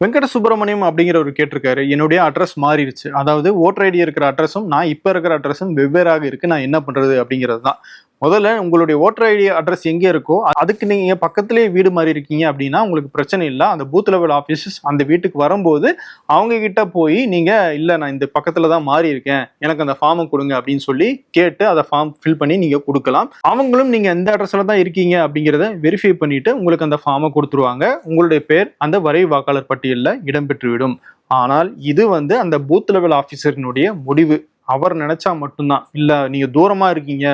வெங்கட சுப்பிரமணியம் அப்படிங்கிறவர் கேட்டிருக்காரு. என்னுடைய அட்ரஸ் மாறிடுச்சு. அதாவது ஓட்டர் ஐடி இருக்கிற அட்ரஸும் நான் இப்போ இருக்கிற அட்ரஸும் வெவ்வேறாக இருக்குது நான் என்ன பண்ணுறது அப்படிங்கிறது தான் முதல்ல உங்களுடைய ஓட்டர் ஐடி அட்ரஸ் எங்கே இருக்கோ அதுக்கு நீங்கள் பக்கத்துலேயே வீடு மாதிரி இருக்கீங்க அப்படின்னா உங்களுக்கு பிரச்சனை இல்லை. அந்த பூத் லெவல் ஆஃபீஸஸ் அந்த வீட்டுக்கு வரும்போது அவங்க கிட்ட போய் நீங்கள் இல்லை நான் இந்த பக்கத்தில் தான் மாறி இருக்கேன். எனக்கு அந்த ஃபார்மை கொடுங்க அப்படின்னு சொல்லி கேட்டு அதை ஃபார்ம் ஃபில் பண்ணி நீங்கள் கொடுக்கலாம். அவங்களும் நீங்கள் எந்த அட்ரஸில் தான் இருக்கீங்க அப்படிங்கிறத வெரிஃபை பண்ணிட்டு உங்களுக்கு அந்த ஃபார்மை கொடுத்துருவாங்க. உங்களுடைய பேர் அந்த வரைவு வாக்காளர் பட்டியலில் இடம்பெற்றுவிடும். ஆனால் இது வந்து அந்த பூத் லெவல் ஆஃபீஸரினுடைய முடிவு. அவர் நினைச்சா மட்டும்தான். இல்லை நீங்கள் தூரமாக இருக்கீங்க.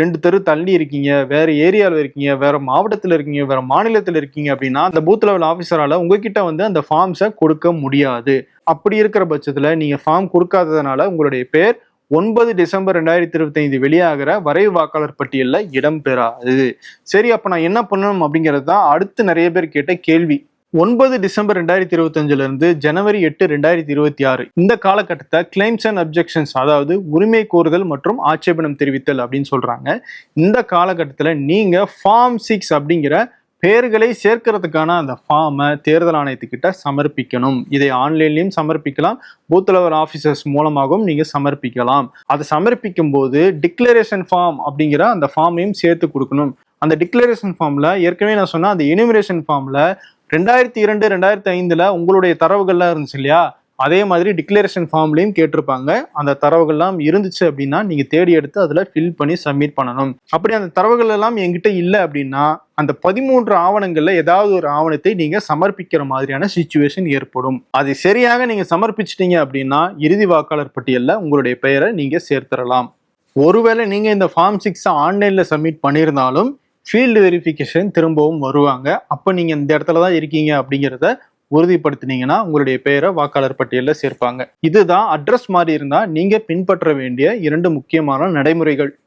ரெண்டு தெரு தள்ளி இருக்கீங்க வேற ஏரியாவில் இருக்கீங்க வேற மாவட்டத்தில் இருக்கீங்க வேற மாநிலத்தில் இருக்கீங்க அப்படின்னா அந்த பூத் லெவல் ஆஃபீஸரால் உங்ககிட்ட வந்து அந்த ஃபார்ம்ஸை கொடுக்க முடியாது. அப்படி இருக்கிற பட்சத்தில் நீங்கள் ஃபார்ம் கொடுக்காததுனால உங்களுடைய பேர் ஒன்பது டிசம்பர் ரெண்டாயிரத்தி இருபத்தைந்து வெளியாகிற வரைவு வாக்காளர் பட்டியலில் இடம்பெறாது. சரி அப்போ நான் என்ன பண்ணணும் அப்படிங்கிறது தான் அடுத்து நிறைய பேர் கேட்ட கேள்வி. ஒன்பது டிசம்பர் ரெண்டாயிரத்தி இருபத்தஞ்சுல இருந்து ஜனவரி எட்டு ரெண்டாயிரத்தி இருபத்தி ஆறு. இந்த காலகட்டத்தை கிளைம்ஸ் அண்ட் அப்ஜெக்ஷன்ஸ் அதாவது உரிமை கோருதல் மற்றும் ஆட்சேபனம் தெரிவித்தல் அப்படின்னு சொல்றாங்க. இந்த காலகட்டத்தில் நீங்க ஃபார்ம் சிக்ஸ் அப்படிங்கிற பெயர்களை சேர்க்கறதுக்கான அந்த ஃபார்மை தேர்தல் ஆணையத்துக்கிட்ட சமர்ப்பிக்கணும். இதை ஆன்லைன்லையும் சமர்ப்பிக்கலாம். பூத் லெவல் ஆஃபீஸர்ஸ் மூலமாகவும் நீங்கள் சமர்ப்பிக்கலாம். அதை சமர்ப்பிக்கும் போது டிக்ளரேஷன் ஃபார்ம் அப்படிங்கிற அந்த ஃபார்மையும் சேர்த்து கொடுக்கணும். அந்த டிக்ளரேஷன் ஃபார்மில் ஏற்கனவே நான் சொன்ன அந்த எனிமரேஷன் ஃபார்மில் ரெண்டாயிரத்தி இரண்டு ரெண்டாயிரத்தி ஐந்துல உங்களுடைய தரவுகள்லாம் இருந்துச்சு இல்லையா? அதே மாதிரி டிக்ளரேஷன் ஃபார்ம்லையும் கேட்டிருப்பாங்க. அந்த தரவுகள்லாம் இருந்துச்சு அப்படின்னா நீங்கள் தேடி எடுத்து அதில் ஃபில் பண்ணி சப்மிட் பண்ணணும். அப்படி அந்த தரவுகள் எல்லாம் என்கிட்ட இல்லை அப்படின்னா அந்த பதிமூன்று ஆவணங்களில் ஏதாவது ஒரு ஆவணத்தை நீங்கள் சமர்ப்பிக்கிற மாதிரியான சுச்சுவேஷன் ஏற்படும். அது சரியாக நீங்கள் சமர்ப்பிச்சிட்டீங்க அப்படின்னா இறுதி வாக்காளர் பட்டியலில் உங்களுடைய பெயரை நீங்கள் சேர்த்துடலாம் ஒருவேளை நீங்கள் இந்த ஃபார்ம் சிக்ஸை ஆன்லைனில் சப்மிட் பண்ணியிருந்தாலும் ஃபீல்டு வெரிஃபிகேஷன் திரும்பவும் வருவாங்க. அப்போ நீங்கள் இந்த இடத்துல தான் இருக்கீங்க அப்படிங்கிறத உறுதிப்படுத்தினீங்கன்னா உங்களுடைய பெயரை வாக்காளர் பட்டியலில் சேர்ப்பாங்க. இதுதான் அட்ரஸ் மாதிரி இருந்தால் நீங்கள் பின்பற்ற வேண்டிய இரண்டு முக்கியமான நடைமுறைகள்.